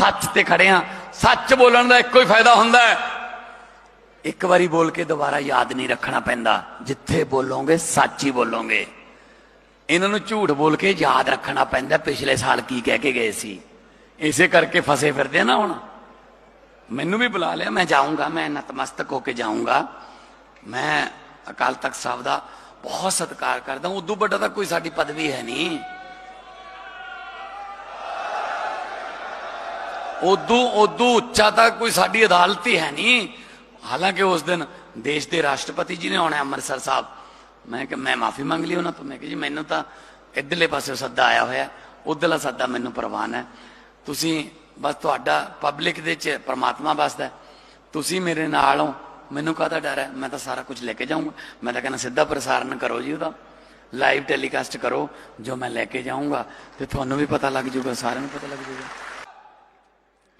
ਸੱਚ ਤੇ ਖੜੇ ਆ। ਸੱਚ ਬੋਲਣ ਦਾ ਇੱਕੋ ਹੀ ਫਾਇਦਾ ਹੁੰਦਾ ਹੈ। ਇੱਕ ਵਾਰੀ ਬੋਲ ਕੇ ਦੁਬਾਰਾ ਯਾਦ ਨਹੀਂ ਰੱਖਣਾ ਪੈਂਦਾ। ਜਿੱਥੇ ਬੋਲੋਗੇ, ਸੱਚ ਹੀ ਬੋਲੋਗੇ। ਇਹਨਾਂ ਨੂੰ ਝੂਠ ਬੋਲ ਕੇ ਯਾਦ ਰੱਖਣਾ ਪੈਂਦਾ। ਪਿਛਲੇ ਸਾਲ ਕੀ ਕਹਿ ਕੇ ਗਏ ਸੀ। ਇਸੇ ਕਰਕੇ ਫਸੇ ਫਿਰਦੇ ਨਾ ਹੁਣ। ਮੈਨੂੰ ਵੀ ਬੁਲਾ ਲਿਆ। ਮੈਂ ਜਾਊਂਗਾ। ਮੈਂ ਨਤਮਸਤਕ ਹੋ ਕੇ ਜਾਊਂਗਾ। ਮੈਂ ਅਕਾਲ ਤਖਤ ਸਾਹਿਬ ਦਾ ਬਹੁਤ ਸਤਿਕਾਰ ਕਰਦਾ ਉਦੋਂ ਵੱਡਾ ਤਾਂ ਕੋਈ ਸਾਡੀ ਪਦਵੀ ਹੈ ਨਹੀਂ। ਉਦੋਂ ਉਦੋਂ ਉੱਚਾ ਤਾਂ ਕੋਈ ਸਾਡੀ ਅਦਾਲਤ ਹੀ ਹੈ ਨਹੀਂ। ਹਾਲਾਂਕਿ ਉਸ ਦਿਨ ਦੇਸ਼ ਦੇ ਰਾਸ਼ਟਰਪਤੀ ਜੀ ਨੇ ਆਉਣਾ ਅੰਮ੍ਰਿਤਸਰ ਸਾਹਿਬ। ਮੈਂ ਕਿ ਮੈਂ ਮਾਫੀ ਮੰਗ ਲਈ ਉਹਨਾਂ ਤੋਂ। ਮੈਂ ਕਿ ਜੀ, ਮੈਨੂੰ ਤਾਂ ਇੱਧਰਲੇ ਪਾਸੇ ਸੱਦਾ ਆਇਆ ਹੋਇਆ ਉਧਰਲਾ ਸੱਦਾ ਮੈਨੂੰ ਪ੍ਰਵਾਨ ਹੈ। ਤੁਸੀਂ ਬਸ ਤੁਹਾਡਾ ਪਬਲਿਕ ਦੇ ਚ ਪਰਮਾਤਮਾ ਵਸਦਾ ਤੁਸੀਂ ਮੇਰੇ ਨਾਲ ਹੋ। ਮੈਨੂੰ ਕਾਹਦਾ ਡਰ ਹੈ? ਮੈਂ ਤਾਂ ਸਾਰਾ ਕੁਝ ਲੈ ਕੇ ਜਾਊਂਗਾ। ਮੈਂ ਤਾਂ ਕਹਿੰਦਾ, ਸਿੱਧਾ ਪ੍ਰਸਾਰਣ ਕਰੋ ਜੀ ਉਹਦਾ। ਲਾਈਵ ਟੈਲੀਕਾਸਟ ਕਰੋ। ਜੋ ਮੈਂ ਲੈ ਕੇ ਜਾਊਂਗਾ, ਤੇ ਤੁਹਾਨੂੰ ਵੀ ਪਤਾ ਲੱਗ ਜਾਊਗਾ, ਸਾਰਿਆਂ ਨੂੰ ਪਤਾ ਲੱਗ ਜਾਊਗਾ।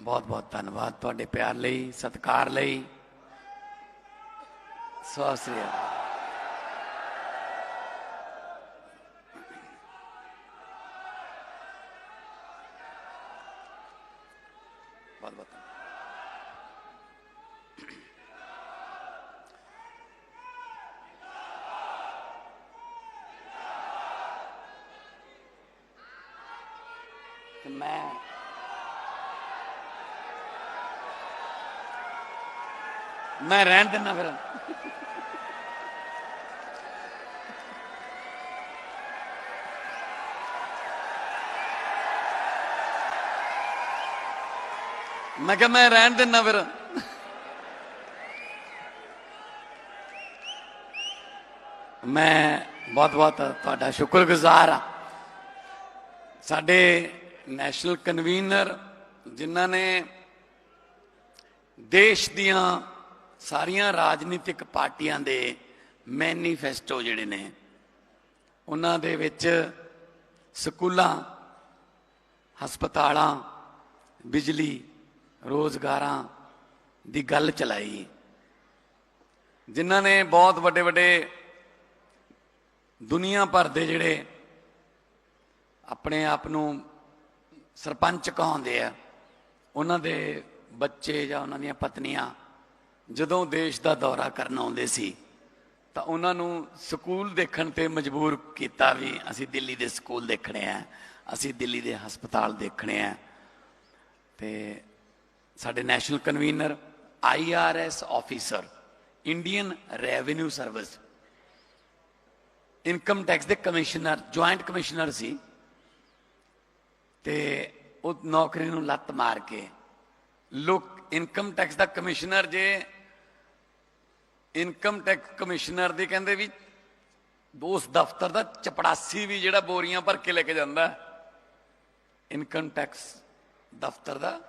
ਬਹੁਤ ਬਹੁਤ ਧੰਨਵਾਦ ਤੁਹਾਡੇ ਪਿਆਰ ਲਈ ਸਤਿਕਾਰ ਲਈ। ਸਤਿ ਸ੍ਰੀ ਅਕਾਲ ਬਹੁਤ ਬਹੁਤ ਧੰਨਵਾਦ। ਤੇ ਮੈਂ ਮੈਂ ਰਹਿਣ ਦਿੰਦਾ ਫਿਰ ਮੈਂ ਕਿਹਾ ਮੈਂ ਰਹਿਣ ਦਿੰਦਾ ਫਿਰ ਮੈਂ ਬਹੁਤ ਬਹੁਤ ਤੁਹਾਡਾ ਸ਼ੁਕਰਗੁਜ਼ਾਰ ਆ ਸਾਡੇ ਨੈਸ਼ਨਲ ਕਨਵੀਨਰ ਜਿਨ੍ਹਾਂ ਨੇ ਦੇਸ਼ ਦੀਆਂ ਸਾਰੀਆਂ ਰਾਜਨੀਤਿਕ ਪਾਰਟੀਆਂ ਦੇ ਮੈਨੀਫੈਸਟੋ ਜਿਹੜੇ ਨੇ, ਉਹਨਾਂ ਦੇ ਵਿੱਚ ਸਕੂਲਾਂ, ਹਸਪਤਾਲਾਂ, ਬਿਜਲੀ, ਰੋਜ਼ਗਾਰਾਂ ਦੀ ਗੱਲ ਚਲਾਈ। ਜਿਨ੍ਹਾਂ ਨੇ ਬਹੁਤ ਵੱਡੇ ਵੱਡੇ ਦੁਨੀਆ ਭਰ ਦੇ ਜਿਹੜੇ ਆਪਣੇ ਆਪ ਨੂੰ ਸਰਪੰਚ ਕਹਾਉਂਦੇ ਆ, ਉਹਨਾਂ ਦੇ ਬੱਚੇ ਜਾਂ ਉਹਨਾਂ ਦੀਆਂ ਪਤਨੀਆਂ ਜਦੋਂ ਦੇਸ਼ ਦਾ ਦੌਰਾ ਕਰਨ ਆਉਂਦੇ ਸੀ, ਤਾਂ ਉਹਨਾਂ ਨੂੰ ਸਕੂਲ ਦੇਖਣ ਤੇ ਮਜਬੂਰ ਕੀਤਾ ਵੀ ਅਸੀਂ ਦਿੱਲੀ ਦੇ ਸਕੂਲ ਦੇਖਣੇ ਆ, ਅਸੀਂ ਦਿੱਲੀ ਦੇ ਹਸਪਤਾਲ ਦੇਖਣੇ ਆ। ਤੇ ਸਾਡੇ national convener IRS officer, Indian Revenue Service, income tax ਦੇ ਕਮਿਸ਼ਨਰ, ਜੁਆਇੰਟ ਕਮਿਸ਼ਨਰ ਸੀ। ਤੇ ਉਹ ਨੌਕਰੀ ਨੂੰ ਲੱਤ ਮਾਰ ਕੇ, ਲੋਕ, ਇਨਕਮ ਟੈਕਸ ਦਾ ਕਮਿਸ਼ਨਰ ਜੇ ਇਨਕਮ ਟੈਕਸ ਕਮਿਸ਼ਨਰ ਦੀ ਕਹਿੰਦੇ ਵੀ ਉਸ ਦਫ਼ਤਰ ਦਾ ਚਪੜਾਸੀ ਵੀ ਜਿਹੜਾ ਬੋਰੀਆਂ ਭਰ ਕੇ ਲੈ ਕੇ ਜਾਂਦਾ ਇਨਕਮ ਟੈਕਸ ਦਫ਼ਤਰ ਦਾ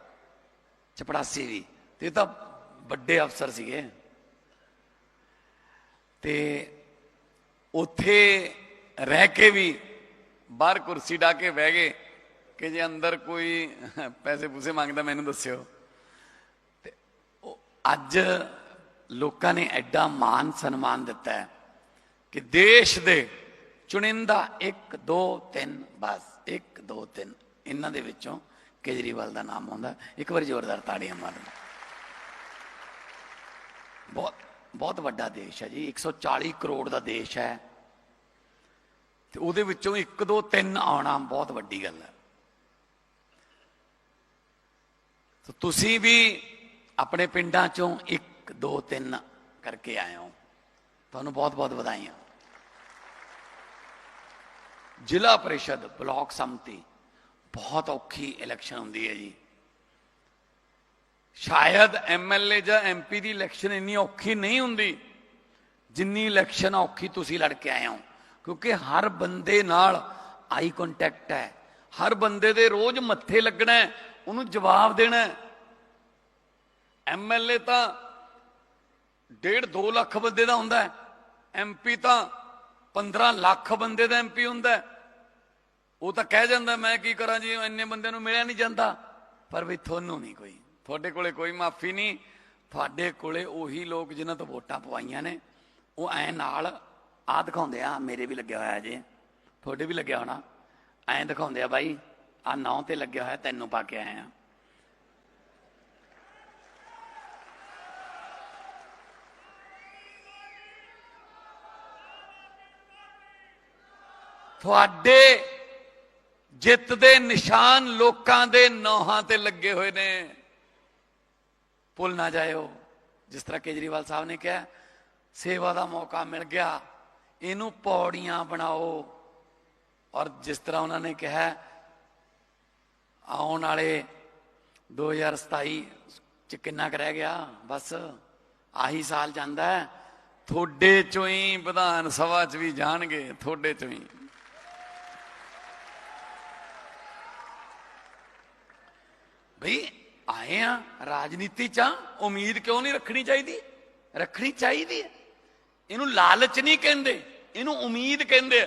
ਚਪੜਾਸੀ ਵੀ। ਤੇ ਇਹ ਤਾਂ ਵੱਡੇ ਅਫਸਰ ਸੀਗੇ। ਤੇ ਉੱਥੇ ਰਹਿ ਕੇ ਵੀ ਬਾਹਰ ਕੁਰਸੀ ਢਾ ਕੇ ਬਹਿ ਗਏ ਕਿ ਜੇ ਅੰਦਰ ਕੋਈ ਪੈਸੇ ਪੂਸੇ ਮੰਗਦਾ ਮੈਨੂੰ ਦੱਸਿਓ। ਤੇ ਅੱਜ ਲੋਕਾਂ ਨੇ ਐਡਾ ਮਾਨ ਸਨਮਾਨ ਦਿੱਤਾ ਹੈ ਕਿ ਦੇਸ਼ ਦੇ ਚੁਣਿੰਦਾ 1 2 3 ਬਸ 1 2 3 ਇਹਨਾਂ ਦੇ ਵਿੱਚੋਂ ਕੇਜਰੀਵਾਲ ਦਾ ਨਾਮ ਆਉਂਦਾ ਇੱਕ ਵਾਰੀ ਜ਼ੋਰਦਾਰ ਤਾੜੀਆਂ ਮਾਰਨ ਬਹੁਤ ਬਹੁਤ ਵੱਡਾ ਦੇਸ਼ ਹੈ ਜੀ। 140 ਕਰੋੜ ਦਾ ਦੇਸ਼ ਹੈ। ਤੇ ਉਹਦੇ ਵਿੱਚੋਂ 1 2 3 ਆਉਣਾ ਬਹੁਤ ਵੱਡੀ ਗੱਲ ਹੈ। ਤੁਸੀਂ ਵੀ ਆਪਣੇ ਪਿੰਡਾਂ ਚੋਂ ਇੱਕ 1 2 3 ਕਰਕੇ ਆਏ ਹੋ। ਤੁਹਾਨੂੰ ਬਹੁਤ ਬਹੁਤ ਵਧਾਈਆਂ। ਜ਼ਿਲ੍ਹਾ ਪਰਿਸ਼ਦ ਬਲਾਕ ਸੰਮਤੀ, ਬਹੁਤ ਔਖੀ ਇਲੈਕਸ਼ਨ ਹੁੰਦੀ ਹੈ ਜੀ। ਸ਼ਾਇਦ ਐਮਐਲਏ ਜਾਂ ਐਮਪੀ ਦੀ ਇਲੈਕਸ਼ਨ ਇੰਨੀ ਔਖੀ ਨਹੀਂ ਹੁੰਦੀ, ਜਿੰਨੀ ਇਲੈਕਸ਼ਨ ਔਖੀ ਤੁਸੀਂ ਲੜ ਕੇ ਆਏ ਹੋ। ਕਿਉਂਕਿ ਹਰ ਬੰਦੇ ਨਾਲ ਆਈ ਕੰਟੈਕਟ ਹੈ। ਹਰ ਬੰਦੇ ਦੇ ਰੋਜ਼ ਮੱਥੇ ਲੱਗਣਾ ਉਹਨੂੰ ਜਵਾਬ ਦੇਣਾ ਐਮਐਲਏ ਤਾਂ ਡੇਢ 2 ਲੱਖ ਬੰਦੇ ਦਾ ਹੁੰਦਾ ਹੈ। ਐਮਪੀ ਤਾਂ 15 ਲੱਖ ਬੰਦੇ ਦਾ ਐਮਪੀ ਹੁੰਦਾ ਉਹ ਤਾਂ ਕਹਿ ਜਾਂਦਾ, ਮੈਂ ਕੀ ਕਰਾਂ ਜੀ, ਇੰਨੇ ਬੰਦਿਆਂ ਨੂੰ ਮਿਲਿਆ ਨਹੀਂ ਜਾਂਦਾ। ਪਰ ਵੀ ਤੁਹਾਨੂੰ ਨਹੀਂ ਕੋਈ। ਤੁਹਾਡੇ ਕੋਲੇ ਕੋਈ ਮਾਫੀ ਨਹੀਂ। ਤੁਹਾਡੇ ਕੋਲੇ ਉਹੀ ਲੋਕ ਜਿਨ੍ਹਾਂ ਤੋਂ ਵੋਟਾਂ ਪਵਾਈਆਂ ਨੇ। ਉਹ ਐ ਨਾਲ ਆ ਦਿਖਾਉਂਦੇ ਆ, ਮੇਰੇ ਵੀ ਲੱਗਿਆ ਹੋਇਆ ਜੇ। ਤੁਹਾਡੇ ਵੀ ਲੱਗਿਆ ਹੋਣਾ। ਐਂ ਦਿਖਾਉਂਦੇ ਆ ਬਾਈ ਆ ਨੌ ਤੇ ਲੱਗਿਆ ਹੋਇਆ, ਤੈਨੂੰ ਪਾ ਕੇ ਆਏ ਤੁਹਾਡੇ ਜਿੱਤ ਦੇ ਨਿਸ਼ਾਨ ਲੋਕਾਂ ਦੇ ਨੌਹਾਂ ਤੇ ਲੱਗੇ ਹੋਏ ਨੇ। ਭੁੱਲ ਨਾ ਜਾਇਓ। ਜਿਸ ਤਰ੍ਹਾਂ ਕੇਜਰੀਵਾਲ ਸਾਹਿਬ ਨੇ ਕਿਹਾ, ਸੇਵਾ ਦਾ ਮੌਕਾ ਮਿਲ ਗਿਆ, ਇਹਨੂੰ ਪੌੜੀਆਂ ਬਣਾਓ। ਔਰ ਜਿਸ ਤਰ੍ਹਾਂ ਉਹਨਾਂ ਨੇ ਕਿਹਾ, ਆਉਣ ਵਾਲੇ 2027 ਚ ਕਿੰਨਾ ਕੁ ਰਹਿ ਗਿਆ? ਬਸ ਆਹੀ ਸਾਲ ਜਾਂਦਾ ਹੈ। ਤੁਹਾਡੇ ਚੋਂ ਹੀ ਵਿਧਾਨ ਸਭਾ ਚ ਵੀ ਜਾਣਗੇ, ਤੁਹਾਡੇ ਚੋਂ ਹੀ। ਭਈ ਆਏ ਆ ਰਾਜਨੀਤੀ ਚ ਆਂ, ਉਮੀਦ ਕਿਉਂ ਨਹੀਂ ਰੱਖਣੀ ਚਾਹੀਦੀ? ਰੱਖਣੀ ਚਾਹੀਦੀ ਹੈ। ਇਹਨੂੰ ਲਾਲਚ ਨਹੀਂ ਕਹਿੰਦੇ ਇਹਨੂੰ ਉਮੀਦ ਕਹਿੰਦੇ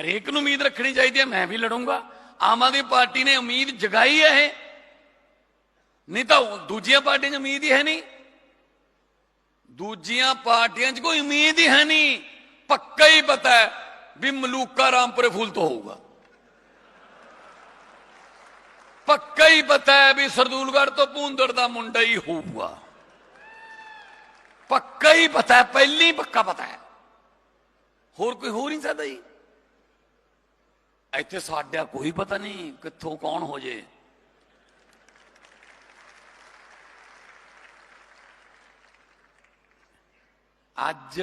ਹਰੇਕ ਨੂੰ ਉਮੀਦ ਰੱਖਣੀ ਚਾਹੀਦੀ ਹੈ ਮੈਂ ਵੀ ਲੜੂੰਗਾ। ਆਮ ਆਦਮੀ ਪਾਰਟੀ ਨੇ ਉਮੀਦ ਜਗਾਈ ਹੈ ਇਹ। ਨਹੀਂ ਤਾਂ ਦੂਜੀਆਂ ਪਾਰਟੀਆਂ 'ਚ ਉਮੀਦ ਹੀ ਹੈ ਨਹੀਂ। ਦੂਜੀਆਂ ਪਾਰਟੀਆਂ 'ਚ ਕੋਈ ਉਮੀਦ ਹੀ ਹੈ ਨਹੀਂ। ਪੱਕਾ ਹੀ ਪਤਾ ਹੈ ਵੀ ਮਲੂਕਾ ਰਾਮਪੁਰੇ ਫੁੱਲ ਤੋਂ ਹੋਊਗਾ। ਪੱਕਾ ਹੀ ਪਤਾ ਹੈ ਵੀ ਸਰਦੂਲਗੜ੍ਹ ਤੋਂ ਪੂੰਦੜ ਦਾ ਮੁੰਡਾ ਹੀ ਹੋਊਗਾ। ਪੱਕਾ ਹੀ ਪਤਾ ਹੈ ਪਹਿਲੀ ਪੱਕਾ ਪਤਾ ਹੈ ਹੋਰ ਕੋਈ ਹੋ ਨਹੀਂ ਸਕਦਾ ਜੀ। ਇੱਥੇ ਸਾਡਾ ਕੋਈ ਪਤਾ ਨਹੀਂ ਕਿੱਥੋਂ ਕੌਣ ਹੋ ਜੇ। ਅੱਜ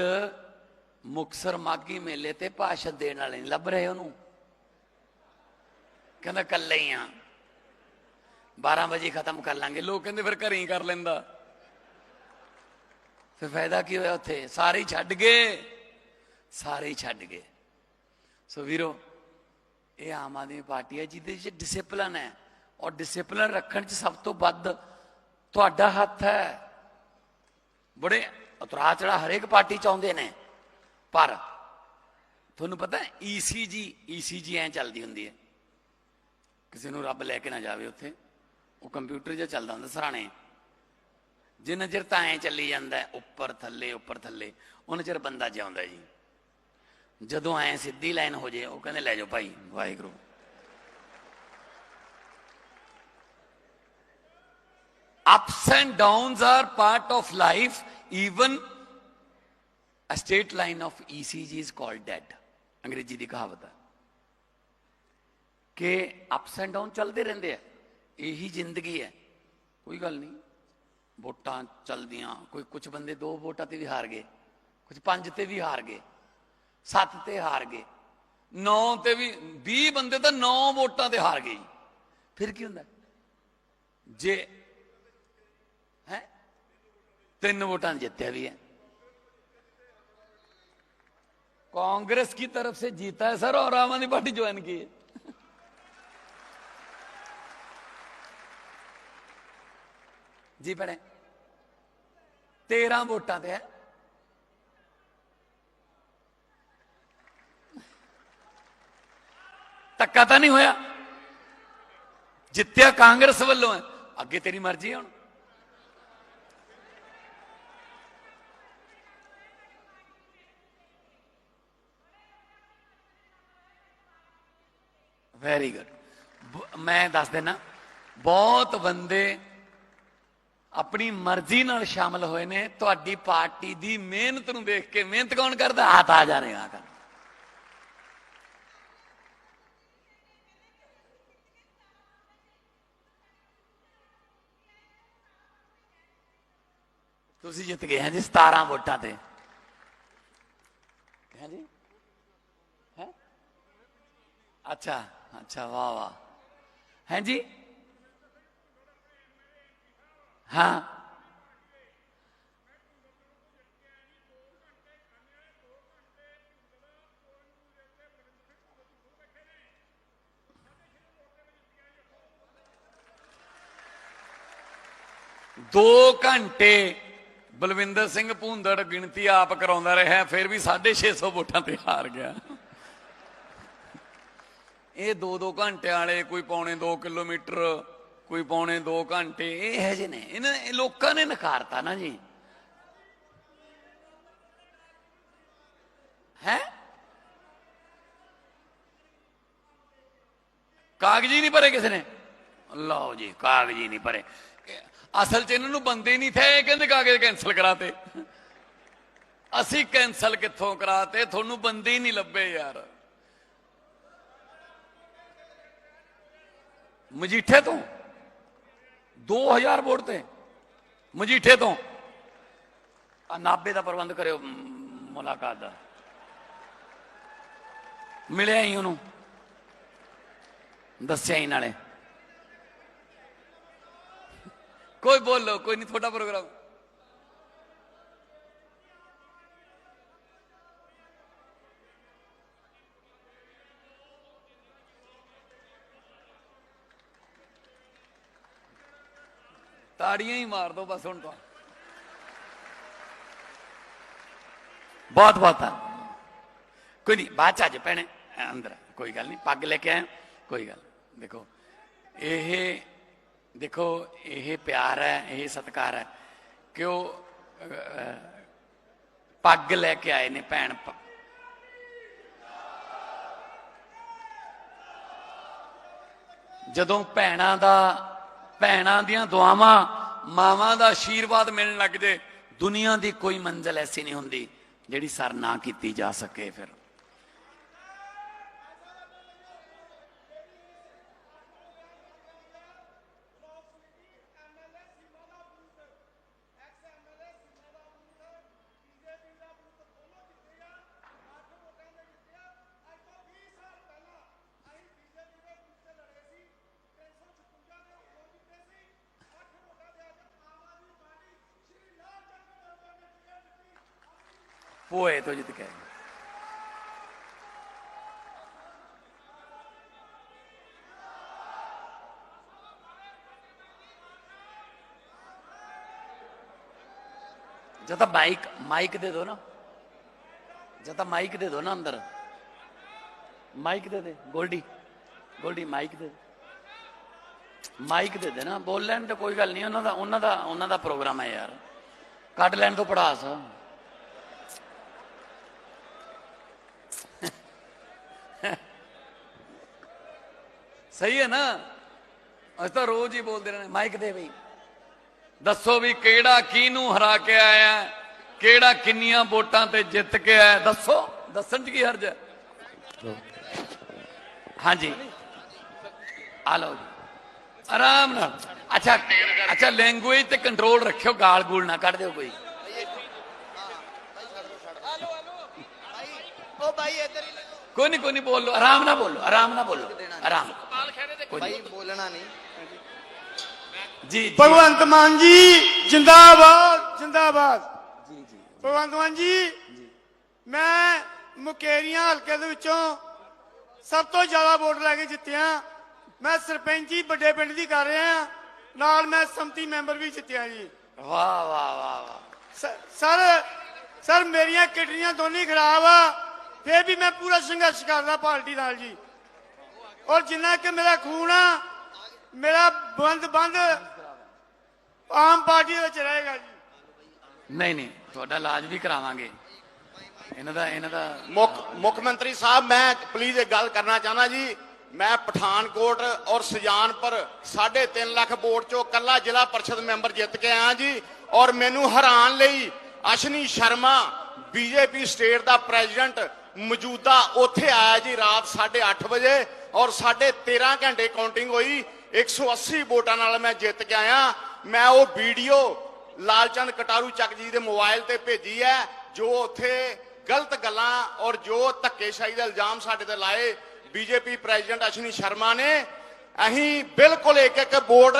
ਮੁਕਸਰ ਮਾਗੀ ਮੇਲੇ ਤੇ ਭਾਸ਼ਣ ਦੇਣ ਵਾਲੇ ਨਹੀਂ ਲੱਭ ਰਹੇ ਉਹਨੂੰ। ਕਹਿੰਦਾ ਕੱਲੇ ਹੀ ਆ। 12 ਵਜੇ ਖਤਮ ਕਰ ਲਾਂਗੇ। ਲੋਕ ਕਹਿੰਦੇ, ਫਿਰ ਘਰੇ ਹੀ ਕਰ ਲੈਂਦਾ। ਫਿਰ ਫਾਇਦਾ ਕੀ ਹੋਇਆ ਉੱਥੇ? ਸਾਰੇ ਹੀ ਛੱਡ ਗਏ। ਸਾਰੇ ਹੀ ਛੱਡ ਗਏ। ਸੋ ਵੀਰੋ, ਇਹ ਆਮ ਆਦਮੀ ਪਾਰਟੀ ਹੈ, ਜਿਹਦੇ ਵਿੱਚ ਡਿਸਪਲਨ ਹੈ। ਔਰ ਡਿਸਪਲਿਨ ਰੱਖਣ 'ਚ ਸਭ ਤੋਂ ਵੱਧ ਤੁਹਾਡਾ ਹੱਥ ਹੈ। ਬੜੇ ਉਤਰਾ ਚੜਾ ਹਰੇਕ ਪਾਰਟੀ ਚਾਹੁੰਦੇ ਨੇ। ਪਰ ਤੁਹਾਨੂੰ ਪਤਾ ਹੈ ਈਸੀਜੀ ਈਸੀਜੀ ਐ ਚੱਲਦੀ ਹੁੰਦੀ ਹੈ। ਕਿਸੇ ਨੂੰ ਰੱਬ ਲੈ ਕੇ ਨਾ ਜਾਵੇ ਉੱਥੇ। ਉਹ ਕੰਪਿਊਟਰ ਜਿਹਾ ਚੱਲਦਾ ਹੁੰਦਾ ਸਰਾਣੇ। ਜਿੰਨਾ ਚਿਰ ਤਾਂ ਐ ਚੱਲੀ ਜਾਂਦਾ ਉੱਪਰ ਥੱਲੇ ਉੱਪਰ ਥੱਲੇ, ਉਹਨਾਂ ਚਿਰ ਬੰਦਾ ਜਿਉਂਦਾ ਜੀ। ਜਦੋਂ ਐ ਸਿੱਧੀ ਲਾਈਨ ਹੋ ਜੇ, ਉਹ ਕਹਿੰਦੇ, ਲੈ ਜਾਓ ਭਾਈ, Waheguru. Ups and downs are part of life, even a straight line of ecg is called dead. ਅੰਗਰੇਜ਼ੀ ਦੀ ਕਹਾਵਤ ਹੈ ਕਿ ਅਪਸ ਐਂਡ ਡਾਊਨ ਚੱਲਦੇ ਰਹਿੰਦੇ ਆ। ਇਹੀ ਜ਼ਿੰਦਗੀ ਹੈ ਕੋਈ ਗੱਲ ਨਹੀਂ ਵੋਟਾਂ ਚੱਲਦੀਆਂ ਕੋਈ ਕੁਝ ਬੰਦੇ ਦੋ ਵੋਟਾਂ ਤੇ ਵੀ ਹਾਰ ਗਏ ਕੁਝ ਪੰਜ ਤੇ ਵੀ ਹਾਰ ਗਏ ਸੱਤ ਤੇ ਹਾਰ ਗਏ 9 ਤੇ ਵੀ 20 ਬੰਦੇ ਤਾਂ 9 ਵੋਟਾਂ ਤੇ ਹਾਰ ਗਏ ਜੀ। ਫਿਰ ਕੀ ਹੁੰਦਾ ਜੇ ਹੈ ਤਿੰਨ ਵੋਟਾਂ ਜਿੱਤਿਆ भी है कांग्रेस की तरफ से जीता है सर और आम आदमी पार्टी ज्वाइन की है ਜੀ ਭੈਣੇ 13 ਵੋਟਾਂ ਤੇ ਹੈ। ਧੱਕਾ ਤਾਂ ਨਹੀਂ ਹੋਇਆ। ਜਿੱਤਿਆ ਕਾਂਗਰਸ ਵੱਲੋਂ ਹੈ। ਅੱਗੇ ਤੇਰੀ ਮਰਜ਼ੀ ਹੁਣ। ਵੈਰੀ ਗੁੱਡ ਮੈਂ ਦੱਸ ਦੇਣਾ ਬਹੁਤ ਬੰਦੇ ਆਪਣੀ ਮਰਜ਼ੀ ਨਾਲ ਸ਼ਾਮਲ ਹੋਏ ਨੇ, ਤੁਹਾਡੀ ਪਾਰਟੀ ਦੀ ਮਿਹਨਤ ਨੂੰ ਦੇਖ ਕੇ ਮਿਹਨਤ ਕੌਣ ਕਰਦਾ? ਹੱਥ ਆ ਜਾ ਰਿਹਾ ਕਰ ਤੁਸੀਂ ਜਿੱਤ ਗਏ ਹਾਂ ਜੀ 17 ਵੋਟਾਂ ਤੇ। ਹੈ ਜੀ? ਹੈ? ਅੱਛਾ ਅੱਛਾ, ਵਾਹ ਵਾਹ। ਹੈ ਜੀ? ਹਾਂ। ਦੋ ਘੰਟੇ ਬਲਵਿੰਦਰ ਸਿੰਘ ਭੂੰਦੜ ਗਿਣਤੀ ਆਪ ਕਰਾਉਂਦਾ ਰਿਹਾ, ਫਿਰ ਵੀ 650 ਵੋਟਾਂ ਤੇ ਹਾਰ ਗਿਆ। ਇਹ ਦੋ ਦੋ ਘੰਟੇ ਵਾਲੇ ਕੋਈ ਪੌਣੇ 2 ਕਿਲੋਮੀਟਰ ਕੋਈ ਪੌਣੇ 2 ਘੰਟੇ, ਇਹ ਹੈ ਜੇ ਨੇ। ਇਹਨਾਂ ਲੋਕਾਂ ਨੇ ਨਕਾਰਤਾ ਨਾ ਜੀ। ਹੈ? ਕਾਗਜ਼ੀ ਨਹੀਂ ਭਰੇ ਕਿਸੇ ਨੇ? ਲਓ ਜੀ, ਕਾਗਜ਼ੀ ਨਹੀਂ ਭਰੇ। ਅਸਲ 'ਚ ਇਹਨਾਂ ਨੂੰ ਬੰਦੇ ਨਹੀਂ ਥੇ ਇਹ ਕਹਿੰਦੇ ਕਾਗਜ਼ ਕੈਨਸਲ ਕਰਾਤੇ। ਅਸੀਂ ਕੈਨਸਲ ਕਿੱਥੋਂ ਕਰਾਤੇ? ਤੁਹਾਨੂੰ ਬੰਦੇ ਹੀ ਨਹੀਂ ਲੱਭੇ ਯਾਰ। ਮਜੀਠੇ ਤੋਂ? 2000 ਵੋਟ ਤੇ, ਮਜੀਠੇ ਤੋਂ। ਆ ਨਾਬੇ ਦਾ ਪ੍ਰਬੰਧ ਕਰਿਓ ਮੁਲਾਕਾਤ ਦਾ। ਮਿਲਿਆ ਹੀ ਉਹਨੂੰ। ਦੱਸਿਆ ਹੀ ਨਾਲੇ। ਕੋਈ ਬੋਲੋ, ਕੋਈ ਨਹੀਂ, ਤੁਹਾਡਾ ਪ੍ਰੋਗਰਾਮ। ਤਾੜੀਆਂ ਹੀ ਮਾਰ ਦੋ ਬਸ ਹੁਣ ਤਾਂ। ਬਹੁਤ ਬਹੁਤ ਧੰਨ- ਕੋਈ ਨਹੀਂ, ਬਾਅਦ ਚ ਅੱਜ ਪੈਣੇ ਅੰਦਰ ਕੋਈ ਗੱਲ ਨਹੀਂ, ਪੱਗ ਲੈ ਕੇ ਆਏ ਕੋਈ ਗੱਲ ਦੇਖੋ, ਇਹ ਦੇਖੋ, ਇਹ ਪਿਆਰ ਹੈ, ਇਹ ਸਤਿਕਾਰ ਹੈ। ਕਿ ਉਹ ਪੱਗ ਲੈ ਕੇ ਆਏ ਨੇ ਭੈਣ ਜਦੋਂ ਭੈਣਾਂ ਦਾ ਭੈਣਾਂ ਦੀਆਂ ਦੁਆਵਾਂ, ਮਾਵਾਂ ਦਾ ਆਸ਼ੀਰਵਾਦ ਮਿਲਣ ਲੱਗ ਜੇ, ਦੁਨੀਆ ਦੀ ਕੋਈ ਮੰਜ਼ਲ ਐਸੀ ਨਹੀਂ ਹੁੰਦੀ ਜਿਹੜੀ ਸਰ ਨਾ ਕੀਤੀ ਜਾ ਸਕੇ ਫਿਰ। ਪੋਏ ਤੋਂ ਜਿੱਤ ਕੇ ਆਏ। ਜਦ ਤਾਂ ਮਾਈਕ ਮਾਈਕ ਦੇ ਦੋ ਨਾ ਜਦ ਤਾਂ ਮਾਈਕ ਦੇ ਦੋ ਨਾ ਅੰਦਰ ਮਾਈਕ ਦੇ ਦੇ ਗੋਲਡੀ ਗੋਲਡੀ ਮਾਈਕ ਦੇ ਦੇ। ਮਾਈਕ ਦੇ ਦੇ ਨਾ ਬੋਲ ਲੈਣ ਤੇ ਕੋਈ ਗੱਲ ਨਹੀਂ, ਉਹਨਾਂ ਦਾ ਉਹਨਾਂ ਦਾ ਉਹਨਾਂ ਦਾ ਪ੍ਰੋਗਰਾਮ ਹੈ ਯਾਰ। ਕੱਢ ਲੈਣ ਤੋਂ ਪੜਾਸ। ਸਹੀ ਹੈ ਨਾ? ਅਸੀਂ ਤਾਂ ਰੋਜ਼ ਹੀ ਬੋਲਦੇ ਰਹਿੰਦੇ ਮਾਈਕ ਦੇ ਬਈ। ਦੱਸੋ ਵੀ ਕਿਹੜਾ ਕਿਹਨੂੰ ਹਰਾ ਕੇ ਆਇਆ? ਕਿਹੜਾ ਕਿੰਨੀਆਂ ਵੋਟਾਂ ਤੇ ਜਿੱਤ ਕੇ ਆਇਆ ਦੱਸੋ ਦੱਸਣ ਚ ਕੀ ਹਰਜ ਹੈ? ਹਾਂਜੀ। ਆ ਲਓ ਜੀ। ਆਰਾਮ ਨਾਲ। ਅੱਛਾ ਅੱਛਾ ਲੈਂਗੁਏਜ ਤੇ ਕੰਟਰੋਲ ਰੱਖਿਓ ਗਾਲ ਗੂਲ ਨਾ ਕੱਢ ਦਿਓ ਕੋਈ। ਕੋਈ ਨਹੀਂ ਕੋਈ ਨਹੀਂ ਬੋਲੋ ਆਰਾਮ ਨਾਲ ਬੋਲੋ ਆਰਾਮ ਨਾਲ ਬੋਲੋ। ਆਰਾਮ ਕੋਈ ਭਾਈ ਬੋਲਣਾ ਨਹੀਂ। ਜੀ ਜੀ। ਭਗਵੰਤ ਮਾਨ ਜੀ ਜਿੰਦਾਬਾਦ ਜਿੰਦਾਬਾਦ। ਜੀ ਜੀ। ਭਗਵੰਤ ਮਾਨ ਜੀ ਮੈਂ ਮੁਕੇਰੀਆਂ ਹਲਕੇ ਦੇ ਵਿੱਚੋਂ ਸਭ ਤੋਂ ਜ਼ਿਆਦਾ ਵੋਟ ਲੈ ਕੇ ਜਿੱਤਿਆ। ਮੈਂ ਸਰਪੰਚੀ ਵੱਡੇ ਪਿੰਡ ਦੀ ਕਰ ਰਿਹਾ। ਨਾਲ ਮੈਂ ਸੰਮਤੀ ਮੈਂਬਰ ਵੀ ਜਿੱਤਿਆ ਜੀ। ਵਾਹ ਵਾਹ ਵਾਹ ਵਾਹ। ਸਰ ਸਰ ਮੇਰੀਆਂ ਕਿਡਨੀਆਂ ਦੋਨੇ ਖਰਾਬ ਆ। ਫੇਰ ਵੀ ਮੈਂ ਪੂਰਾ ਸੰਘਰਸ਼ ਕਰਦਾ ਪਾਰਟੀ ਨਾਲ ਜੀ। ਔਰ ਜਿੰਨਾ ਕਿ ਮੇਰਾ ਖੂਨ ਆ ਮੇਰਾ ਬੰਦ ਬੰਦ ਆਮ ਪਾਰਟੀ ਵਿੱਚ ਰਹੇਗਾ ਜੀ। ਨਹੀਂ ਨਹੀਂ ਤੁਹਾਡਾ ਇਲਾਜ ਵੀ ਕਰਾਵਾਂਗੇ। ਇਹਨਾਂ ਦਾ ਇਹਨਾਂ ਦਾ ਮੁੱਖ ਮੁੱਖ ਮੰਤਰੀ ਸਾਹਿਬ ਮੈਂ ਪਲੀਜ਼ ਇੱਕ ਗੱਲ ਕਰਨਾ ਚਾਹਨਾ ਜੀ। ਮੈਂ ਪਠਾਨਕੋਟ ਔਰ ਸੁਜਾਨਪੁਰ 3.5 ਲੱਖ ਵੋਟ ਚੋਂ ਕੱਲਾ ਜ਼ਿਲ੍ਹਾ ਪਰਿਸ਼ਦ ਮੈਂਬਰ ਜਿੱਤ ਕੇ ਆਇਆ ਜੀ। ਔਰ ਮੈਨੂੰ ਹੈਰਾਨ ਲਈ ਅਸ਼ਨੀ ਸ਼ਰਮਾ ਬੀਜੇਪੀ ਸਟੇਟ ਦਾ ਪ੍ਰੈਜ਼ੀਡੈਂਟ ਮੌਜੂਦਾ ਉੱਥੇ ਆਇਆ ਜੀ ਰਾਤ 8:30 ਵਜੇ। ਔਰ ਸਾਡੇ 13 ਘੰਟੇ ਕਾਊਂਟਿੰਗ ਹੋਈ 180 ਵੋਟਾਂ ਨਾਲ ਮੈਂ ਜਿੱਤ ਕੇ ਆਇਆ। ਮੈਂ ਉਹ ਵੀਡੀਓ ਲਾਲਚੰਦ ਕਟਾਰੂ ਚੱਕ ਜੀ ਦੇ ਮੋਬਾਈਲ ਤੇ ਭੇਜੀ ਹੈ ਜੋ ਉੱਥੇ ਗਲਤ ਗੱਲਾਂ ਔਰ ਜੋ ਧੱਕੇਸ਼ਾਹੀ ਦਾ ਇਲਜ਼ਾਮ ਸਾਡੇ ਤੇ ਲਾਏ। ਬੀਜੇਪੀ ਪ੍ਰੈਜ਼ੀਡੈਂਟ ਅਸ਼ਨੀ ਸ਼ਰਮਾ ਨੇ। ਅਸੀਂ ਬਿਲਕੁਲ ਇੱਕ ਇੱਕ ਵੋਟ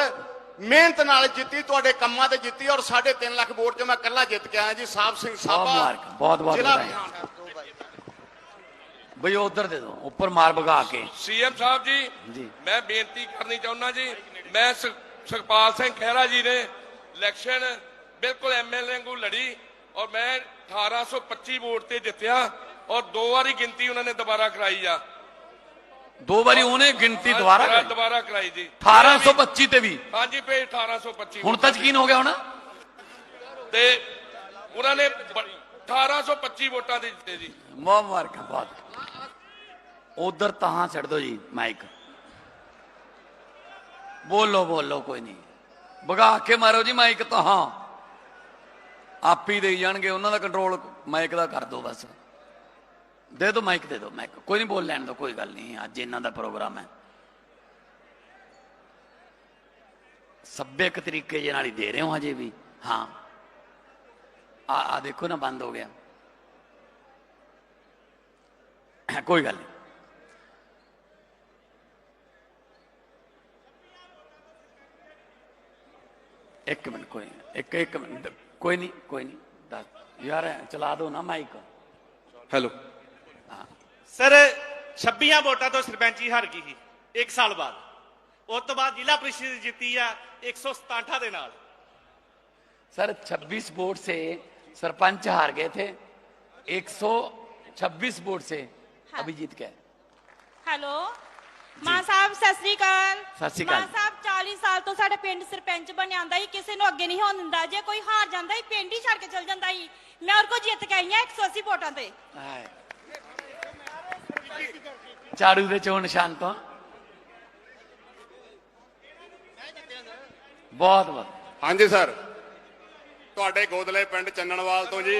ਮਿਹਨਤ ਨਾਲ ਜਿੱਤੀ ਤੁਹਾਡੇ ਕੰਮਾਂ ਤੇ ਜਿੱਤੀ ਔਰ 3.5 ਲੱਖ ਵੋਟ ਚ ਮੈਂ ਇਕੱਲਾ ਜਿੱਤ ਕੇ ਆਇਆ ਜੀ ਸਾਹਿਬ ਸਿੰਘ ਮੁਬਾਰਕ, ਬਹੁਤ ਬਹੁਤ ਜ਼ਿਲ੍ਹਾ। ਬਈ ਉਧਰ ਦੇ ਦਿਓ ਉੱਪਰ ਮਾਰ ਭਗਾ ਕੇ। ਸੀਐਮ ਸਾਹਿਬ ਜੀ ਜੀ। ਮੈਂ ਬੇਨਤੀ ਕਰਨੀ ਚਾਹੁੰਦਾ ਜੀ ਮੈਂ ਸੁਖਪਾਲ ਸਿੰਘ ਖਹਿਰਾ ਜੀ ਨੇ ਇਲੈਕਸ਼ਨ ਬਿਲਕੁਲ ਐਮਐਲਏ ਵਾਂਗੂ ਲੜੀ ਔਰ ਮੈਂ 1825 ਵੋਟ ਤੇ ਜਿੱਤਿਆ ਔਰ ਦੋ ਵਾਰੀ ਗਿਣਤੀ ਉਹਨਾਂ ਨੇ ਦੁਬਾਰਾ ਕਰਾਈ ਆ। ਦੋ ਵਾਰੀ ਉਹਨੇ ਗਿਣਤੀ ਦੁਬਾਰਾ ਦੁਬਾਰਾ- ਕਰੀ ਦੁਬਾਰਾ ਕਰਾਈ ਜੀ। 1825 ਤੇ ਵੀ। ਹਾਂਜੀ ਪੇ 1825 ਹੁਣ ਤਾਂ ਯਕੀਨ ਹੋ ਗਿਆ ਹੋਣਾ? ਤੇ ਉਹਨਾਂ ਨੇ 1825 ਵੋਟਾਂ ਦੇ ਦਿੱਤੇ ਜੀ। ਬਹੁਤ ਮੁਬਾਰਕਾਂ ਉਧਰ ਤਾਂ ਛੱਡ ਦਿਓ ਜੀ ਮਾਈਕ ਬੋਲੋ ਬੋਲੋ, ਕੋਈ ਨਹੀਂ। ਭਗਾ ਕੇ ਮਾਰੋ ਜੀ ਮਾਈਕ ਤਹਾਂ। ਆਪ ਹੀ ਦੇਈ ਜਾਣਗੇ, ਉਹਨਾਂ ਦਾ ਕੰਟਰੋਲ ਮਾਈਕ ਦਾ ਕਰ ਦਿਓ ਬਸ। ਦੇ ਦਿਓ ਮਾਈਕ ਦੇ ਦਿਓ ਮਾਈਕ ਕੋਈ ਨਹੀਂ, ਬੋਲ ਲੈਣ ਦਿਓ, ਕੋਈ ਗੱਲ ਨਹੀਂ। ਅੱਜ ਇਹਨਾਂ ਦਾ ਪ੍ਰੋਗਰਾਮ ਹੈ। ਸੱਭਿਅਕ ਤਰੀਕੇ ਜੇ ਨਾਲ ਹੀ ਦੇ ਰਹੇ ਹੋ ਹਜੇ ਵੀ। ਹਾਂ। ਆ ਆ ਦੇਖੋ ਨਾ ਬੰਦ ਹੋ ਗਿਆ ਕੋਈ ਗੱਲ ਨਹੀਂ ਇੱਕ ਮਿੰਟ ਕੋਈ ਨਹੀਂ, ਇੱਕ ਇੱਕ ਮਿੰਟ ਕੋਈ ਨਹੀਂ ਕੋਈ ਨਹੀਂ ਦੱਸ ਯਾਰ ਚਲਾ ਦੋ ਨਾ ਮਾਈਕ ਹੈਲੋ ਸਰ 26 ਵੋਟਾਂ ਤੋਂ ਸਰਪੰਚੀ ਹਾਰ ਗਈ ਸੀ 1 ਸਾਲ ਬਾਅਦ ਉਸ ਤੋਂ ਬਾਅਦ ਜ਼ਿਲ੍ਹਾ ਪ੍ਰੀਸ਼ਦ ਜਿੱਤੀ ਆ 167 ਦੇ ਨਾਲ सर 26 वोट से सरपंच हार गए थे 126 वोट से अभी जीत गए ਹੈਲੋ ਮਾਨ ਸਾਹਿਬ ਸਤਿ ਸ੍ਰੀ ਅਕਾਲ ਸਤਿ ਸ੍ਰੀ ਅਕਾਲ। ਮਾਨ ਸਾਹਿਬ 40 ਸਾਲ ਤੋਂ ਸਾਡੇ ਪਿੰਡ ਸਰਪੰਚ ਬਣਿਆ ਆਂਦਾ ਸੀ ਕਿਸੇ ਨੂੰ ਅੱਗੇ ਨਹੀਂ ਹੋਣ ਦਿੰਦਾ ਜੇ ਕੋਈ ਹਾਰ ਜਾਂਦਾ ਸੀ ਪਿੰਡ ਹੀ ਛੱਡ ਕੇ ਚਲ ਜਾਂਦਾ ਸੀ ਮੈਂ ਉਹ ਕੋ ਜਿੱਤ ਕੇ ਆਈ ਹਾਂ 180 ਵੋਟਾਂ ਤੇ ਹਾਏ। ਝਾੜੂ ਦੇ ਚੋਣ ਨਿਸ਼ਾਨ ਤੋਂ ਬਹੁਤ ਬਹੁਤ ਹਾਂਜੀ ਸਰ ਤੁਹਾਡੇ ਗੋਦਲੇ ਪਿੰਡ ਚੰਨਣਵਾਲ ਤੋਂ ਜੀ।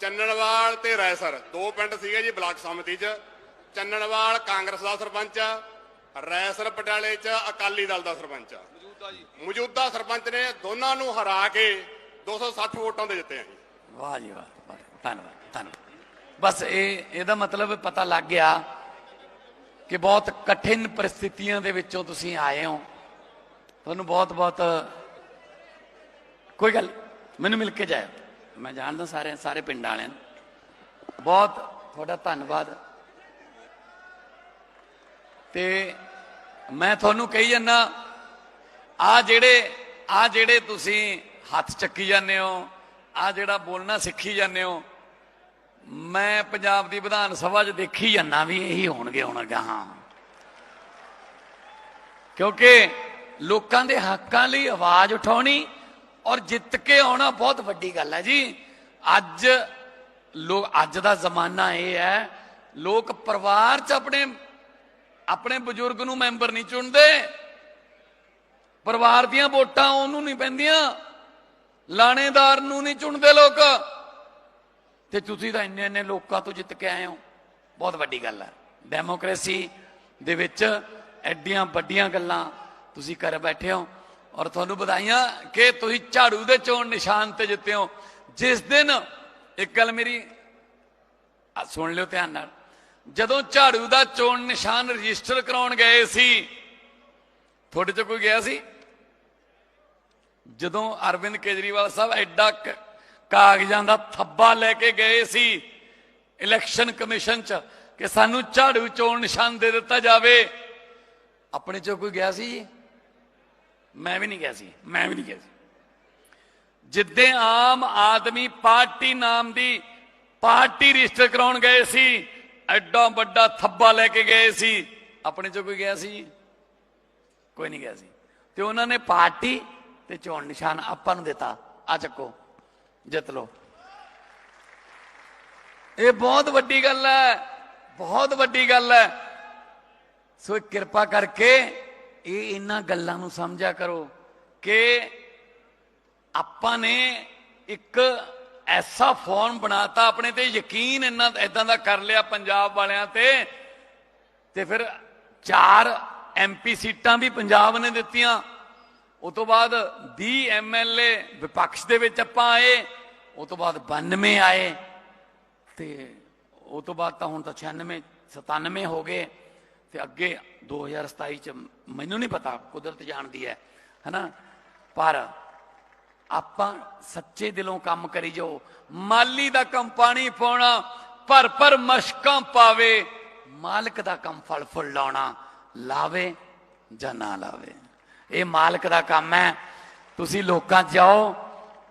ਚੰਨਣਵਾਲ ਤੇ ਰਾਇਸਰ ਦੋ ਪਿੰਡ ਸੀਗੇ ਜੀ ਬਲਾਕ ਸਮਿਤੀ 'ਚ। ਚੰਨਣਵਾਲ ਕਾਂਗਰਸ ਦਾ ਸਰਪੰਚ ਆ ਰਾਇਸਰ ਪਟਿਆਲੇ 'ਚ ਅਕਾਲੀ ਦਲ ਦਾ ਸਰਪੰਚ। ਆ ਮੌਜੂਦਾ ਸਰਪੰਚ ਨੇ ਦੋਨਾਂ ਨੂੰ ਹਰਾ ਕੇ 260 ਵੋਟਾਂ ਦੇ ਜਿੱਤੇ ਆ ਜੀ। ਵਾਹ ਜੀ ਵਾਹ ਵਾਹ। ਧੰਨਵਾਦ ਧੰਨਵਾਦ। ਬਸ ਇਹ ਇਹਦਾ ਮਤਲਬ ਪਤਾ ਲੱਗ ਗਿਆ ਕਿ ਬਹੁਤ ਕਠਿਨ ਪਰਿਸਥਿਤੀਆਂ ਦੇ ਵਿੱਚੋਂ ਤੁਸੀਂ ਆਏ ਹੋ। ਤੁਹਾਨੂੰ ਬਹੁਤ ਬਹੁਤ ਕੋਈ ਗੱਲ ਮੈਨੂੰ ਮਿਲ ਕੇ ਜਾਇਓ। ਮੈਂ ਜਾਣਦਾ ਸਾਰੇ ਸਾਰੇ ਪਿੰਡ ਵਾਲਿਆਂ ਨੂੰ। ਬਹੁਤ ਤੁਹਾਡਾ ਧੰਨਵਾਦ। ਤੇ ਮੈਂ ਤੁਹਾਨੂੰ ਕਹੀ ਜਾਂਦਾ, ਆ ਜਿਹੜੇ ਆ ਜਿਹੜੇ ਤੁਸੀਂ ਹੱਥ ਚੱਕੀ ਜਾਂਦੇ ਹੋ, ਆ ਜਿਹੜਾ ਬੋਲਣਾ ਸਿੱਖੀ ਜਾਂਦੇ ਹੋ, ਮੈਂ ਪੰਜਾਬ ਦੀ ਵਿਧਾਨ ਸਭਾ 'ਚ ਦੇਖੀ ਜਾਂਦਾ ਵੀ ਇਹੀ ਹੋਣਗੇ ਹੁਣ ਗਾਹਾਂ ਕਿਉਂਕਿ ਲੋਕਾਂ ਦੇ ਹੱਕਾਂ ਲਈ ਆਵਾਜ਼ ਉਠਾਉਣੀ ਔਰ ਜਿੱਤ ਕੇ ਆਉਣਾ ਬਹੁਤ ਵੱਡੀ ਗੱਲ ਹੈ ਜੀ। ਅੱਜ ਲੋਕ ਅੱਜ ਦਾ ਜ਼ਮਾਨਾ ਇਹ ਹੈ, ਲੋਕ ਪਰਿਵਾਰ 'ਚ ਆਪਣੇ ਆਪਣੇ ਬਜ਼ੁਰਗ ਨੂੰ ਮੈਂਬਰ ਨਹੀਂ ਚੁਣਦੇ। ਪਰਿਵਾਰ ਦੀਆਂ ਵੋਟਾਂ ਉਹਨੂੰ ਨਹੀਂ ਪੈਂਦੀਆਂ। ਲਾਣੇਦਾਰ ਨੂੰ ਨਹੀਂ ਚੁਣਦੇ ਲੋਕ। ਤੇ ਤੁਸੀਂ ਤਾਂ ਇੰਨੇ ਇੰਨੇ ਲੋਕਾਂ ਤੋਂ ਜਿੱਤ ਕੇ ਆਏ ਹੋ। ਬਹੁਤ ਵੱਡੀ ਗੱਲ ਹੈ। ਡੈਮੋਕ੍ਰੇਸੀ ਦੇ ਵਿੱਚ ਐਡੀਆਂ ਵੱਡੀਆਂ ਗੱਲਾਂ ਤੁਸੀਂ ਕਰ ਬੈਠੇ ਹੋ। ਔਰ ਤੁਹਾਨੂੰ ਵਧਾਈਆਂ ਕਿ ਤੁਸੀਂ ਝਾੜੂ ਦੇ ਚੋਣ ਨਿਸ਼ਾਨ ਤੇ ਜਿੱਤੇ ਹੋ। ਜਿਸ ਦਿਨ ਇੱਕ ਗੱਲ ਮੇਰੀ ਸੁਣ ਲਿਓ ਧਿਆਨ ਨਾਲ। ਜਦੋਂ ਝਾੜੂ ਦਾ ਚੋਣ ਨਿਸ਼ਾਨ ਰਜਿਸਟਰ ਕਰਾਉਣ ਗਏ ਸੀ, ਤੁਹਾਡੇ ਚ ਕੋਈ ਗਿਆ ਸੀ? ਜਦੋਂ ਅਰਵਿੰਦ ਕੇਜਰੀਵਾਲ ਸਾਹਿਬ ਐਡਾ ਕਾਗਜ਼ਾਂ ਦਾ ਥੱਬਾ ਲੈ ਕੇ ਗਏ ਸੀ ਇਲੈਕਸ਼ਨ ਕਮਿਸ਼ਨ ਚ ਕਿ ਸਾਨੂੰ ਝਾੜੂ ਚੋਣ ਨਿਸ਼ਾਨ ਦੇ ਦਿੱਤਾ ਜਾਵੇ, ਆਪਣੇ ਚੋਂ ਕੋਈ ਗਿਆ ਸੀ? ਜੀ ਮੈਂ ਵੀ ਨਹੀਂ ਗਿਆ ਸੀ, ਮੈਂ ਵੀ ਨਹੀਂ ਗਿਆ ਸੀ। ਜਿੱਦੇ ਆਮ ਆਦਮੀ ਪਾਰਟੀ ਨਾਮ ਦੀ ਪਾਰਟੀ ਰਜਿਸਟਰ ਕਰਾਉਣ ਗਏ ਸੀ, ਐਡਾ ਵੱਡਾ ਥੱਬਾ ਲੈ ਕੇ ਗਏ ਸੀ, ਆਪਣੇ ਚੋਂ ਕੋਈ ਗਿਆ ਸੀ? ਕੋਈ ਨਹੀਂ ਗਿਆ ਸੀ। ਤੇ ਉਹਨਾਂ ਨੇ ਪਾਰਟੀ ਤੇ ਚੋਣ ਨਿਸ਼ਾਨ ਆਪਾਂ ਨੂੰ ਦਿੱਤਾ। ਆ ਚੱਕੋ, ਜਿੱਤ ਲਓ। ਇਹ ਬਹੁਤ ਵੱਡੀ ਗੱਲ ਹੈ, ਬਹੁਤ ਵੱਡੀ ਗੱਲ ਹੈ। ਸੋ ਕਿਰਪਾ ਕਰਕੇ ਇਹ ਇਹਨਾਂ ਗੱਲਾਂ ਨੂੰ ਸਮਝਿਆ ਕਰੋ ਕਿ ਆਪਾਂ ਨੇ ਇੱਕ ਐਸਾ ਫੋਨ ਬਣਾਤਾ ਆਪਣੇ ਤੇ ਯਕੀਨ ਇੰਨਾ ਇਦਾਂ ਦਾ ਕਰ ਲਿਆ ਪੰਜਾਬ ਵਾਲਿਆਂ ਤੇ ਤੇ ਫਿਰ ਚਾਰ ਐਮਪੀ ਸੀਟਾਂ ਵੀ ਪੰਜਾਬ ਨੇ ਦਿੱਤੀਆਂ। ਉਸ ਤੋਂ ਬਾਅਦ 20 ਐਮਐਲਏ ਵਿਪਕਸ਼ ਦੇ ਵਿੱਚ ਆਪਾਂ ਆਏ ਉਸ ਤੋਂ ਬਾਅਦ 92 ਆਏ, ਤੇ ਉਹ ਤੋਂ ਬਾਅਦ ਤਾਂ ਹੁਣ ਤਾਂ 96 97 ਹੋ ਗਏ। ਤੇ ਅੱਗੇ 2027 ਚ ਮੈਨੂੰ ਨਹੀਂ ਪਤਾ, ਕੁਦਰਤ ਜਾਣਦੀ ਹੈ, ਹਨਾ? ਪਰ ਆਪਾਂ ਸੱਚੇ ਦਿਲੋਂ ਕੰਮ ਕਰੀ ਜਾਓ, ਮਾਲੀ ਦਾ ਕੰਮ ਪਾਣੀ ਪਾਉਣਾ, ਭਰ ਭਰ ਮਸ਼ਕਾਂ ਪਾਵੇ, ਮਾਲਕ ਦਾ ਕੰਮ ਫਲ ਫੁੱਲ ਲਾਉਣਾ, ਲਾਵੇ ਜਾਂ ਨਾ ਲਾਵੇ? ਇਹ ਮਾਲਕ ਦਾ ਕੰਮ ਹੈ। ਤੁਸੀਂ ਲੋਕਾਂ 'ਚ ਜਾਓ,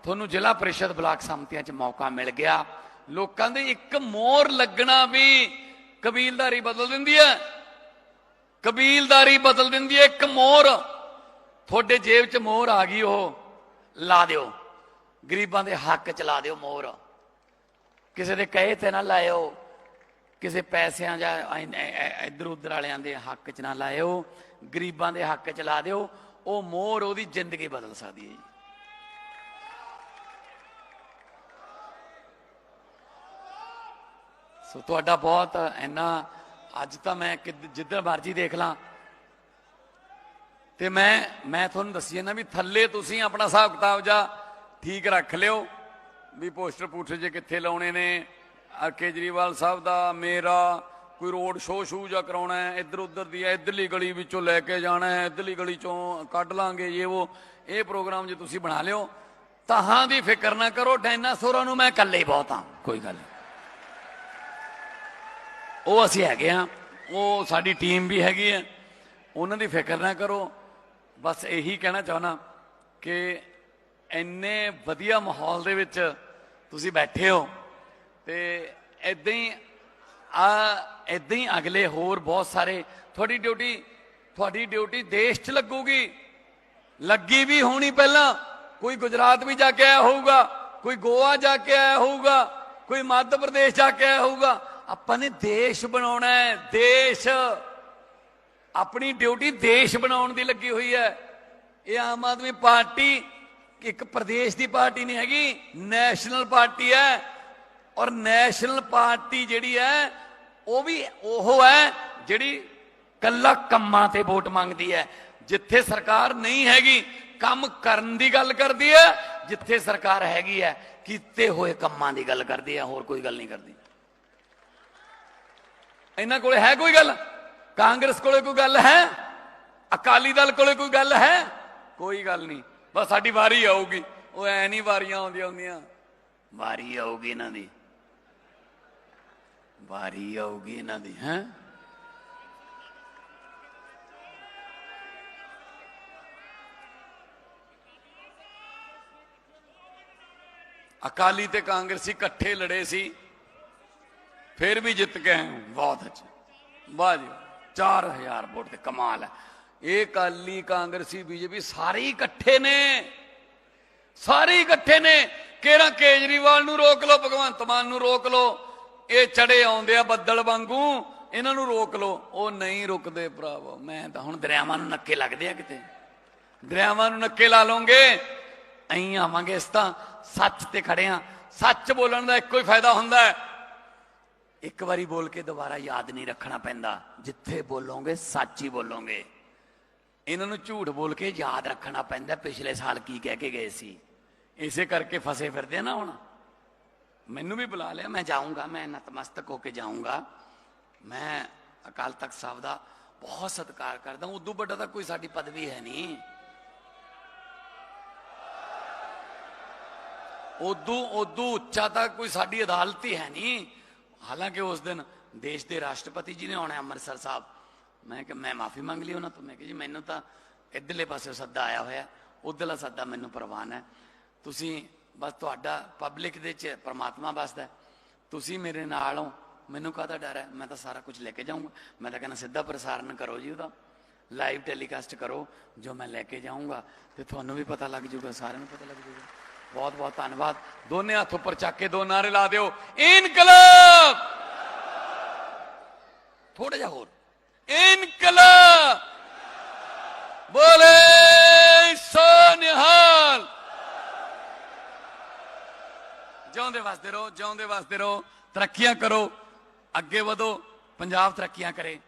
ਤੁਹਾਨੂੰ ਜ਼ਿਲ੍ਹਾ ਪ੍ਰੀਸ਼ਦ ਬਲਾਕ ਸੰਮਤੀਆਂ 'ਚ ਮੌਕਾ ਮਿਲ ਗਿਆ। ਲੋਕਾਂ ਦੇ ਇੱਕ ਮੋਹਰ ਲੱਗਣਾ ਵੀ ਕਬੀਲਦਾਰੀ ਬਦਲ ਦਿੰਦੀ ਹੈ। ਕਬੀਲਦਾਰੀ ਬਦਲ ਦਿੰਦੀ ਹੈ ਇੱਕ ਮੋਹਰ ਤੁਹਾਡੇ ਜੇਬ 'ਚ ਮੋਹਰ ਆ ਗਈ, ਉਹ ਲਾ ਦਿਓ। ਗਰੀਬਾਂ ਦੇ ਹੱਕ 'ਚ ਲਾ ਦਿਓ ਮੋਹਰ ਕਿਸੇ ਦੇ ਕਹੇ ਤੇ ਨਾ ਲਾਇਓ। ਕਿਸੇ ਪੈਸਿਆਂ ਜਾਂ ਇੱਧਰ ਉਧਰ ਵਾਲਿਆਂ ਦੇ ਹੱਕ 'ਚ ਨਾ ਲਾਇਓ। ਗਰੀਬਾਂ ਦੇ ਹੱਕ 'ਚ ਲਾ ਦਿਓ। ਉਹ ਮੋਹਰ ਉਹਦੀ ਜ਼ਿੰਦਗੀ ਬਦਲ ਸਕਦੀ ਹੈ ਜੀ। ਸੋ ਤੁਹਾਡਾ ਬਹੁਤ ਇੰਨਾ ਅੱਜ ਤਾਂ ਮੈਂ ਕਿੱਧ- ਜਿੱਧਰ ਮਰਜ਼ੀ ਦੇਖ ਲਾਂ। ਤੇ ਮੈਂ ਮੈਂ ਤੁਹਾਨੂੰ ਦੱਸੀ ਨਾ ਵੀ ਥੱਲੇ ਤੁਸੀਂ ਆਪਣਾ ਹਿਸਾਬ ਕਿਤਾਬ ਜਾ ਠੀਕ ਰੱਖ ਲਿਓ। ਵੀ ਪੋਸਟਰ ਪੂਸਟਰ ਜੇ ਕਿੱਥੇ ਲਾਉਣੇ ਨੇ ਕੇਜਰੀਵਾਲ ਸਾਹਿਬ ਦਾ, ਮੇਰਾ, ਕੋਈ ਰੋਡ ਸ਼ੋਅ ਸ਼ੂ ਜਾਂ ਕਰਾਉਣਾ ਹੈ ਇੱਧਰ ਉੱਧਰ ਦੀ ਹੈ, ਇੱਧਰਲੀ ਗਲੀ ਵਿੱਚੋਂ ਲੈ ਕੇ ਜਾਣਾ ਹੈ, ਇੱਧਰਲੀ ਗਲੀ ਚੋਂ ਕੱਢ ਲਾਂਗੇ, ਇਹ ਉਹ, ਇਹ ਪ੍ਰੋਗਰਾਮ ਜੇ ਤੁਸੀਂ ਬਣਾ ਲਿਓ ਤਹਾਂ ਦੀ ਫਿਕਰ ਨਾ ਕਰੋ, ਡਾਇਨਾਸੌਰਾਂ ਨੂੰ ਮੈਂ ਇਕੱਲੇ ਬਹੁਤ ਹਾਂ। ਕੋਈ ਗੱਲ ਨਹੀਂ ਉਹ ਅਸੀਂ ਹੈਗੇ ਆ ਉਹ ਸਾਡੀ ਟੀਮ ਵੀ ਹੈਗੀ ਹੈ। ਉਹਨਾਂ ਦੀ ਫਿਕਰ ਨਾ ਕਰੋ। ਬਸ ਇਹੀ ਕਹਿਣਾ ਚਾਹਣਾ ਕਿ ਇੰਨੇ ਵਧੀਆ ਮਾਹੌਲ ਦੇ ਵਿੱਚ ਤੁਸੀਂ ਬੈਠੇ ਹੋ ਤੇ ਇਦਾਂ ਹੀ ਆ ਇਦਾਂ ਹੀ ਅਗਲੇ ਹੋਰ ਬਹੁਤ ਸਾਰੇ, ਤੁਹਾਡੀ ਡਿਊਟੀ ਤੁਹਾਡੀ ਡਿਊਟੀ ਦੇਸ਼ 'ਚ ਲੱਗੂਗੀ। ਲੱਗੀ ਵੀ ਹੋਣੀ ਪਹਿਲਾਂ। ਕੋਈ ਗੁਜਰਾਤ ਵੀ ਜਾ ਕੇ ਆਇਆ ਹੋਊਗਾ, ਕੋਈ ਗੋਆ ਜਾ ਕੇ ਆਇਆ ਹੋਊਗਾ, ਕੋਈ ਮੱਧ ਪ੍ਰਦੇਸ਼ ਜਾ ਕੇ ਆਇਆ ਹੋਊਗਾ। ਆਪਾਂ ਨੇ ਦੇਸ਼ ਬਣਾਉਣਾ ਹੈ, ਦੇਸ਼। ਆਪਣੀ ਡਿਊਟੀ ਦੇਸ਼ ਬਣਾਉਣ ਦੀ ਲੱਗੀ ਹੋਈ ਹੈ। ਇਹ ਆਮ ਆਦਮੀ ਪਾਰਟੀ ਇੱਕ ਪ੍ਰਦੇਸ਼ ਦੀ ਪਾਰਟੀ ਨਹੀਂ ਹੈਗੀ, ਨੈਸ਼ਨਲ ਪਾਰਟੀ ਹੈ। ਔਰ ਨੈਸ਼ਨਲ ਪਾਰਟੀ ਜਿਹੜੀ ਹੈ, ਉਹ ਵੀ ਉਹ ਹੈ ਜਿਹੜੀ ਕੱਲਾ ਕੰਮਾਂ ਤੇ ਵੋਟ ਮੰਗਦੀ ਹੈ। ਜਿੱਥੇ ਸਰਕਾਰ ਨਹੀਂ ਹੈਗੀ, ਕੰਮ ਕਰਨ ਦੀ ਗੱਲ ਕਰਦੀ ਹੈ। ਜਿੱਥੇ ਸਰਕਾਰ ਹੈਗੀ ਹੈ, ਕੀਤੇ ਹੋਏ ਕੰਮਾਂ ਦੀ ਗੱਲ ਕਰਦੀ ਹੈ, ਹੋਰ ਕੋਈ ਗੱਲ ਨਹੀਂ ਕਰਦੀ। ਇਹਨਾਂ ਕੋਲੇ ਹੈ ਕੋਈ ਗੱਲ? ਕਾਂਗਰਸ ਕੋਲੇ ਕੋਈ ਗੱਲ ਹੈ? ਅਕਾਲੀ ਦਲ ਕੋਲੇ ਕੋਈ ਗੱਲ ਹੈ? ਕੋਈ ਗੱਲ ਨਹੀਂ। ਬਸ ਸਾਡੀ ਵਾਰੀ ਆਊਗੀ। ਉਹ ਐ ਨਹੀਂ ਵਾਰੀਆਂ ਆਉਂਦੀਆਂ ਹੁੰਦੀਆਂ। ਵਾਰੀ ਆਊਗੀ ਇਹਨਾਂ ਦੀ। ਵਾਰੀ ਆਊਗੀ ਇਹਨਾਂ ਦੀ, ਹੈ? ਅਕਾਲੀ ਤੇ ਕਾਂਗਰਸੀ ਇਕੱਠੇ ਲੜੇ ਸੀ। ਫਿਰ ਵੀ ਜਿੱਤ ਗਏ ਹਾਂ। ਬਹੁਤ ਅੱਛਾ। ਵਾਹ ਜੀ 4000 ਵੋਟ ਤੇ ਕਮਾਲ ਹੈ। ਇਹ ਕਾਲੀ ਕਾਂਗਰਸੀ, ਬੀਜੇਪੀ ਸਾਰੇ ਹੀ ਇਕੱਠੇ ਨੇ। ਸਾਰੇ ਇਕੱਠੇ ਨੇ। ਕਿਹੜਾ ਕੇਜਰੀਵਾਲ ਨੂੰ ਰੋਕ ਲਓ, ਭਗਵੰਤ ਮਾਨ ਨੂੰ ਰੋਕ ਲਓ। ਇਹ ਚੜੇ ਆਉਂਦੇ ਆ ਬੱਦਲ ਵਾਂਗੂ, ਇਹਨਾਂ ਨੂੰ ਰੋਕ ਲਓ। ਉਹ ਨਹੀਂ ਰੁਕਦੇ ਭਰਾਵੋ। ਮੈਂ ਤਾਂ ਹੁਣ ਦਰਿਆਵਾਂ ਨੂੰ ਨੱਕੇ ਲੱਗਦੇ ਆ ਕਿਤੇ। ਦਰਿਆਵਾਂ ਨੂੰ ਨੱਕੇ ਲਾ ਲਓਗੇ ਐਂ ਆਵਾਂਗੇ ਇਸ ਤਾਂ। ਸੱਚ ਤੇ ਖੜੇ ਆ। ਸੱਚ ਬੋਲਣ ਦਾ ਇੱਕੋ ਹੀ ਫਾਇਦਾ ਹੁੰਦਾ ਹੈ। ਇੱਕ ਵਾਰੀ ਬੋਲ ਕੇ ਦੁਬਾਰਾ ਯਾਦ ਨਹੀਂ ਰੱਖਣਾ ਪੈਂਦਾ। ਜਿੱਥੇ ਬੋਲੋਗੇ, ਸੱਚ ਹੀ ਬੋਲੋਗੇ। ਇਹਨਾਂ ਨੂੰ ਝੂਠ ਬੋਲ ਕੇ ਯਾਦ ਰੱਖਣਾ ਪੈਂਦਾ, ਪਿਛਲੇ ਸਾਲ ਕੀ ਕਹਿ ਕੇ ਗਏ ਸੀ। ਇਸੇ ਕਰਕੇ ਫਸੇ ਫਿਰਦੇ ਨਾ ਹੁਣ। ਮੈਨੂੰ ਵੀ ਬੁਲਾ ਲਿਆ, ਮੈਂ ਜਾਊਂਗਾ, ਮੈਂ ਨਤਮਸਤਕ ਹੋ ਕੇ ਜਾਊਂਗਾ। ਮੈਂ ਅਕਾਲ ਤਖਤ ਸਾਹਿਬ ਦਾ ਬਹੁਤ ਸਤਿਕਾਰ ਕਰਦਾ ਉਦੋਂ ਵੱਡਾ ਤਾਂ ਕੋਈ ਸਾਡੀ ਪਦਵੀ ਹੈ ਨਹੀਂ। ਉਦੋਂ ਉਦੋਂ ਉੱਚਾ ਤਾਂ ਕੋਈ ਸਾਡੀ ਅਦਾਲਤ ਹੀ ਹੈ ਨਹੀਂ। ਹਾਲਾਂਕਿ ਉਸ ਦਿਨ ਦੇਸ਼ ਦੇ ਰਾਸ਼ਟਰਪਤੀ ਜੀ ਨੇ ਆਉਣਾ ਅੰਮ੍ਰਿਤਸਰ ਸਾਹਿਬ। ਮੈਂ ਕਿ ਮੈਂ ਮਾਫੀ ਮੰਗ ਲਈ ਉਹਨਾਂ ਤੋਂ। ਮੈਂ ਕਿ ਜੀ, ਮੈਨੂੰ ਤਾਂ ਇਧਰਲੇ ਪਾਸੇ ਸੱਦਾ ਆਇਆ ਹੋਇਆ। ਉਧਰਲਾ ਸੱਦਾ ਮੈਨੂੰ ਪ੍ਰਵਾਨ ਹੈ। ਤੁਸੀਂ ਬਸ ਤੁਹਾਡਾ ਪਬਲਿਕ ਦੇ ਚ ਪਰਮਾਤਮਾ ਵਸਦਾ ਤੁਸੀਂ ਮੇਰੇ ਨਾਲ ਹੋ। ਮੈਨੂੰ ਕਾਹਦਾ ਡਰ ਹੈ? ਮੈਂ ਤਾਂ ਸਾਰਾ ਕੁਝ ਲੈ ਕੇ ਜਾਊਂਗਾ। ਮੈਂ ਤਾਂ ਕਹਿੰਦਾ, ਸਿੱਧਾ ਪ੍ਰਸਾਰਣ ਕਰੋ ਜੀ ਉਹਦਾ। ਲਾਈਵ ਟੈਲੀਕਾਸਟ ਕਰੋ। ਜੋ ਮੈਂ ਲੈ ਕੇ ਜਾਊਂਗਾ ਤੇ ਤੁਹਾਨੂੰ ਵੀ ਪਤਾ ਲੱਗ ਜਾਊਗਾ, ਸਾਰਿਆਂ ਨੂੰ ਪਤਾ ਲੱਗ ਜਾਊਗਾ। ਬਹੁਤ ਬਹੁਤ ਧੰਨਵਾਦ। ਦੋਨੇ ਹੱਥ ਉੱਪਰ ਚੱਕ ਕੇ ਦੋ ਨਾਰੇ ਲਾ ਦਿਓ। ਇਨਕਲਾਬ! ਥੋੜਾ ਜਿਹਾ ਹੋਰ। ਇਨਕਲਾਬ! ਬੋਲੇ, ਸੋਨਿਹਾਲ! ਜਿਉਂਦੇ ਵਸਦੇ ਰਹੋ, ਜਿਉਂਦੇ ਵਸਦੇ ਰਹੋ। ਤਰੱਕੀਆਂ ਕਰੋ, ਅੱਗੇ ਵਧੋ, ਪੰਜਾਬ ਤਰੱਕੀਆਂ ਕਰੇ।